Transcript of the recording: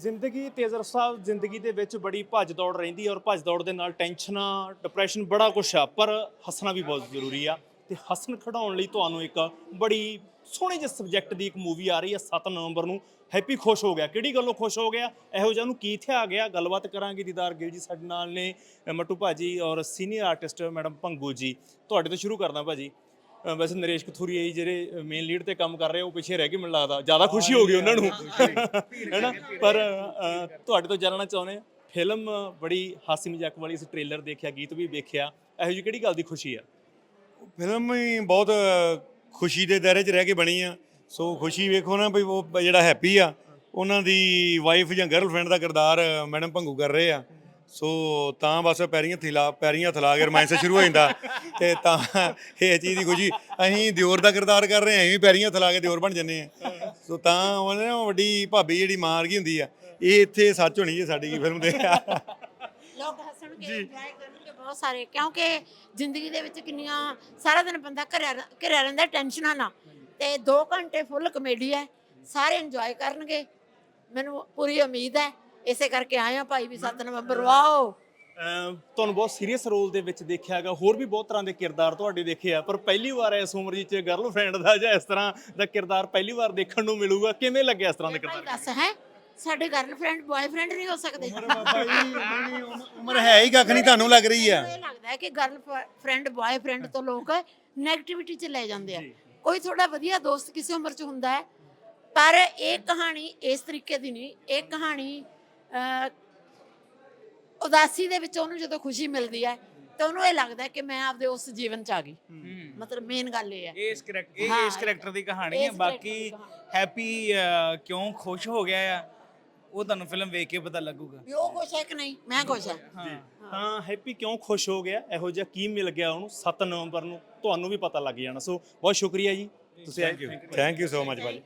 ਜ਼ਿੰਦਗੀ ਤੇਜ਼ ਰਫ਼ਤਾਰ ਜ਼ਿੰਦਗੀ ਦੇ ਵਿੱਚ ਬੜੀ ਭੱਜ ਦੌੜ ਰਹਿੰਦੀ ਹੈ ਔਰ ਭੱਜ ਦੌੜ ਦੇ ਨਾਲ ਟੈਨਸ਼ਨਾਂ ਡਿਪਰੈਸ਼ਨ ਬੜਾ ਕੁਛ ਆ, ਪਰ ਹੱਸਣਾ ਵੀ ਬਹੁਤ ਜ਼ਰੂਰੀ ਆ ਤੇ ਹੱਸਣ ਖੜਾਉਣ ਲਈ ਤੁਹਾਨੂੰ ਇੱਕ ਬੜੀ ਸੋਹਣੇ ਜਿਹੇ ਸਬਜੈਕਟ ਦੀ ਇੱਕ ਮੂਵੀ ਆ ਰਹੀ ਹੈ 7 ਨਵੰਬਰ ਨੂੰ, ਹੈਪੀ ਖੁਸ਼ ਹੋ ਗਿਆ। ਕਿਹੜੀ ਗੱਲੋਂ ਖੁਸ਼ ਹੋ ਗਿਆ? ਇਹੋ ਜਿਹਾ ਨੂੰ ਕੀ ਇੱਥੇ ਆ ਗਿਆ? ਗੱਲਬਾਤ ਕਰਾਂਗੇ ਦੀਦਾਰ ਗਿਲ ਜੀ ਸਾਡੇ ਨਾਲ ਨੇ, ਮਟੂ ਮੱਟੂ ਭਾਜੀ ਔਰ senior artist madam Bhangu ji. ਤੁਹਾਡੇ ਤੋਂ ਸ਼ੁਰੂ ਕਰਦਾ ਭਾਜੀ। ਅ, ਵੈਸੇ ਨਰੇਸ਼ ਕਥੂਰੀਆ ਜੀ ਜਿਹੜੇ ਮੇਨ ਲੀਡ ਤੇ ਕੰਮ ਕਰ ਰਹੇ ਉਹ ਪਿੱਛੇ ਰਹਿ ਗਏ ਮੈਨੂੰ ਲੱਗਦਾ। ਜ਼ਿਆਦਾ ਖੁਸ਼ੀ ਹੋ ਗਈ ਉਹਨਾਂ ਨੂੰ। ਹੈਨਾ? ਪਰ ਅ, ਤੁਹਾਡੇ ਤੋਂ ਜਾਣਨਾ ਚਾਹੁੰਦੇ ਹਾਂ ਫਿਲਮ ਬੜੀ ਹਾਸੀ ਮਜ਼ਾਕ ਵਾਲੀ ਸੀ ਟ੍ਰੇਲਰ ਦੇਖਿਆ ਗੀਤ ਵੀ ਵੇਖਿਆ ਇਹੋ ਜਿਹੀ ਕਿਹੜੀ ਗੱਲ ਦੀ ਖੁਸ਼ੀ ਆ? ਫਿਲਮ ਹੀ ਬਹੁਤ ਖੁਸ਼ੀ ਦੇ ਦਾਇਰੇ 'ਚ ਰਹਿ ਕੇ ਬਣੀ ਆ। ਸੋ ਖੁਸ਼ੀ ਵੇਖੋ ਨਾ ਵੀ ਉਹ ਜਿਹੜਾ ਹੈਪੀ ਆ ਉਹਨਾਂ ਦੀ ਵਾਈਫ ਜਾਂ ਗਰਲਫ੍ਰੈਂਡ ਦਾ ਕਿਰਦਾਰ ਮੈਡਮ ਭੰਗੂ ਕਰ ਰਹੇ ਆ। ਸੋ ਤਾਂ ਬਸ ਪੈਰੀਆਂ ਥਿਲਾ ਪੈਰੀਆਂ ਥਲਾ ਕੇ ਰੋਮਾਂਸ ਸ਼ੁਰੂ ਹੋ ਜਾਂਦਾ। ਤੇ ਤਾਂ ਇਹ ਚੀਜ਼ ਦੀ ਖੁਸ਼ੀ ਅਸੀਂ ਦਿਓਰ ਦਾ ਕਿਰਦਾਰ ਕਰ ਰਹੇ ਆ ਅਸੀਂ ਵੀ ਪੈਰੀਆਂ ਥਲਾ ਕੇ ਦਿਓਰ ਬਣ ਜੰਨੇ ਆ ਸੋ ਤਾਂ ਉਹਨੇ ਵੱਡੀ ਭਾਬੀ ਜਿਹੜੀ ਮਾਰ ਗਈ ਹੁੰਦੀ ਆ ਇਹ ਇੱਥੇ ਸੱਚ ਹੋਣੀ ਜੀ ਸਾਡੀ ਫਿਲਮ ਦੇ। ਲੋਕ ਹੱਸਣਗੇ ਇੰਜੋਏ ਕਰਨਗੇ ਬਹੁਤ ਸਾਰੇ ਕਿਉਂਕਿ ਜ਼ਿੰਦਗੀ ਦੇ ਵਿੱਚ ਕਿੰਨੀਆਂ ਸਾਰਾ ਦਿਨ ਬੰਦਾ ਘਰਿਆ ਘਿਰਿਆ ਰਹਿੰਦਾ ਟੈਨਸ਼ਨਾਂ ਨਾਲ ਤੇ 2 ਘੰਟੇ ਫੁੱਲ ਕਮੇਡੀ ਹੈ ਸਾਰੇ ਇੰਜੋਏ ਕਰਨਗੇ। ਮੈਨੂੰ ਪੂਰੀ ਉਮੀਦ ਹੈ ਇਸੇ ਕਰਕੇ ਆਏ ਆ ਭਾਈ ਵੀ 7 ਨਵੰਬਰ ਵਾਓ ਤੁਹਾਨੂੰ ਬਹੁਤ ਸੀਰੀਅਸ ਰੋਲ ਦੇ ਵਿੱਚ ਦੇਖਿਆ ਹੈਗਾ ਹੋਰ ਵੀ ਬਹੁਤ ਤਰ੍ਹਾਂ ਦੇ ਕਿਰਦਾਰ ਤੁਹਾਡੇ ਦੇਖੇ ਆ ਪਰ ਪਹਿਲੀ ਵਾਰ ਇਸ ਉਮਰ ਵਿੱਚ ਗਰਲਫ੍ਰੈਂਡ ਦਾ ਜਾਂ ਇਸ ਤਰ੍ਹਾਂ ਦਾ ਕਿਰਦਾਰ ਪਹਿਲੀ ਵਾਰ ਦੇਖਣ ਨੂੰ ਮਿਲੂਗਾ ਕਿਵੇਂ ਲੱਗਿਆ ਇਸ ਤਰ੍ਹਾਂ ਦਾ ਕਿਰਦਾਰ? ਦੱਸ ਹੈ ਸਾਡੇ ਗਰਲਫ੍ਰੈਂਡ ਬॉयਫ੍ਰੈਂਡ ਨਹੀਂ ਹੋ ਸਕਦੇ। ਉਮਰ ਹੈ ਹੀ ਕੱਖ ਨਹੀਂ ਤੁਹਾਨੂੰ ਲੱਗ ਰਹੀ ਆ। ਮੈਨੂੰ ਲੱਗਦਾ ਕਿ ਗਰਲਫ੍ਰੈਂਡ ਬॉयਫ੍ਰੈਂਡ ਤੋਂ ਲੋਕ 네ਗੇਟਿਵਿਟੀ ਚ ਲੈ ਜਾਂਦੇ ਆ। ਕੋਈ ਥੋੜਾ ਵਧੀਆ ਦੋਸਤ ਕਿਸੇ ਉਮਰ ਚ ਹੁੰਦਾ ਹੈ ਪਰ ਇਹ ਕਹਾਣੀ ਇਸ ਤਰੀਕੇ ਦੀ ਨਹੀਂ ਇਹ ਕਹਾਣੀ ਉਦਾਸੀ ਦੇ ਵਿੱਚ ਉਹਨੂੰ ਜਦੋਂ ਖੁਸ਼ੀ ਮਿਲਦੀ ਹੈ ਤਾਂ ਉਹਨੂੰ ਇਹ ਲੱਗਦਾ ਹੈ ਕਿ ਮੈਂ ਆਪਦੇ ਉਸ ਜੀਵਨ ਚ ਆ ਗਈ। ਮਤਲਬ ਮੇਨ ਗੱਲ ਇਹ ਹੈ। ਇਹ ਇਸ ਕਰੈਕਟਰ ਇਹ ਇਸ ਕਰੈਕਟਰ ਦੀ ਕਹਾਣੀ ਹੈ। ਬਾਕੀ। ਹੈਪੀ ਕਿਉਂ ਖੁਸ਼ ਹੋ ਗਿਆ ਆ ਉਹ ਤੁਹਾਨੂੰ ਫਿਲਮ ਵੇਖ ਕੇ ਪਤਾ ਲੱਗੂਗਾ। ਵੀ ਉਹ ਖੁਸ਼ ਹੈ ਕਿ ਨਹੀਂ? ਮੈਂ ਖੁਸ਼ ਹਾਂ। ਹਾਂ। ਤਾਂ ਹੈਪੀ ਕਿਉਂ ਖੁਸ਼ ਹੋ ਗਿਆ? ਇਹੋ ਜਿਹਾ ਕੀ ਮਿਲ ਗਿਆ ਉਹਨੂੰ? 7 ਨਵੰਬਰ ਨੂੰ ਤੁਹਾਨੂੰ ਵੀ ਪਤਾ ਲੱਗ ਜਾਣਾ। ਸੋ ਬਹੁਤ ਸ਼ੁਕਰੀਆ ਜੀ। ਤੁਸੀਂ ਆਏ। ਥੈਂਕ ਯੂ ਸੋ ਮਚ ਭਾਜੀ।